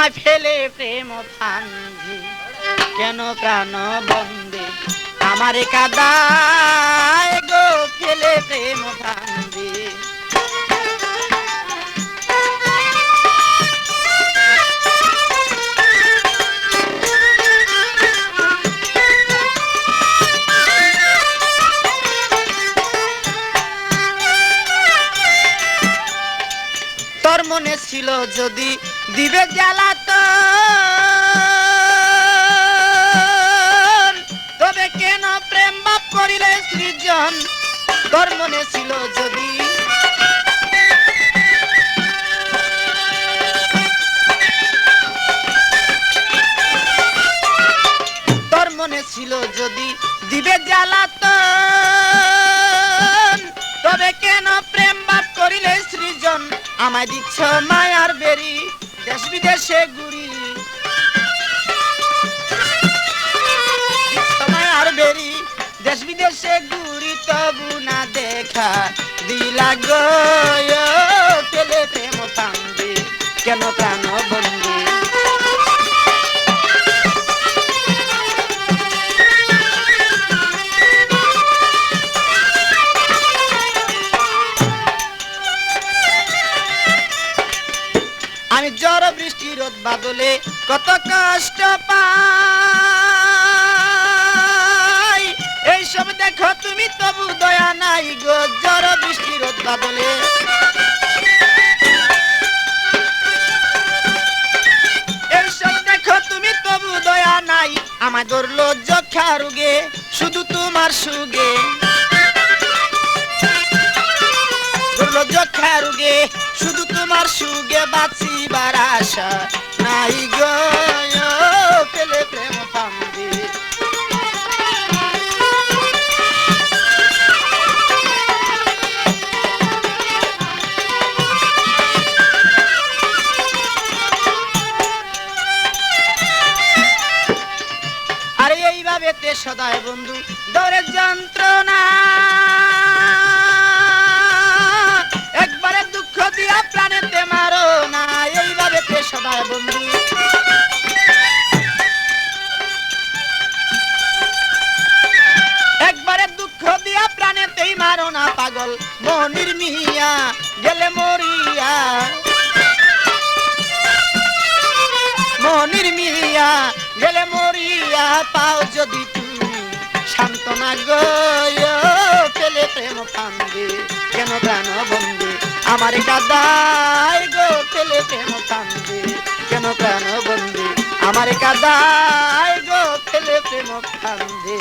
আমায় ফেলে প্রেম ফান্দি কেন প্রাণ বন্দে? আমার কাদায় মনে ছিল যদি দিবে জ্বালাতো তবে কেন প্রেম বাপ করিলে সৃজন? তোর মনে ছিল যদি। তোর মনে ছিল যদি দিবে জ্বালাতন তবে কেন প্রেম বাপ করিলে আমায় দিচ্ছ মায়ার বেরি, দেশ বিদেশে ঘুরি। মায়ার বেরি, দেশ বিদেশে ঘুরি, তবু না দেখা দিলা গো আমি জ্বর, বৃষ্টি, রোদ, বাদলে কত কষ্ট পাই। এইসব দেখো তুমি, তবু দয়া নাই গো, জ্বর, বৃষ্টি, রোদ, বাদলে। এইসব দেখো তুমি, তবু দয়া নাই আমার ধরলো যক্ষা রুগে শুধু তোমার সুগে। ধরলো যক্ষা রুগে শুধু তোমার সুগে বাঁচিবার আশা নাই গো পেলে প্রেম ফান্দি। আরে এইভাবে তে সদায় বন্ধু দরের যন্ত্রণা। পাগল, মনির মিয়া গেলে মরিয়া। মনির মিয়া গেলে মরিয়া, পাও যদি তুমি সান্ত্বনা গয় পেলে প্রেম কান্দে, কেন প্রাণ বন্দে? আমার কাদায় গো, পেলে প্রেম কান্দে, কেন প্রাণ বন্দে? আমার কাদায় গো, পেলে প্রেম কান্দে।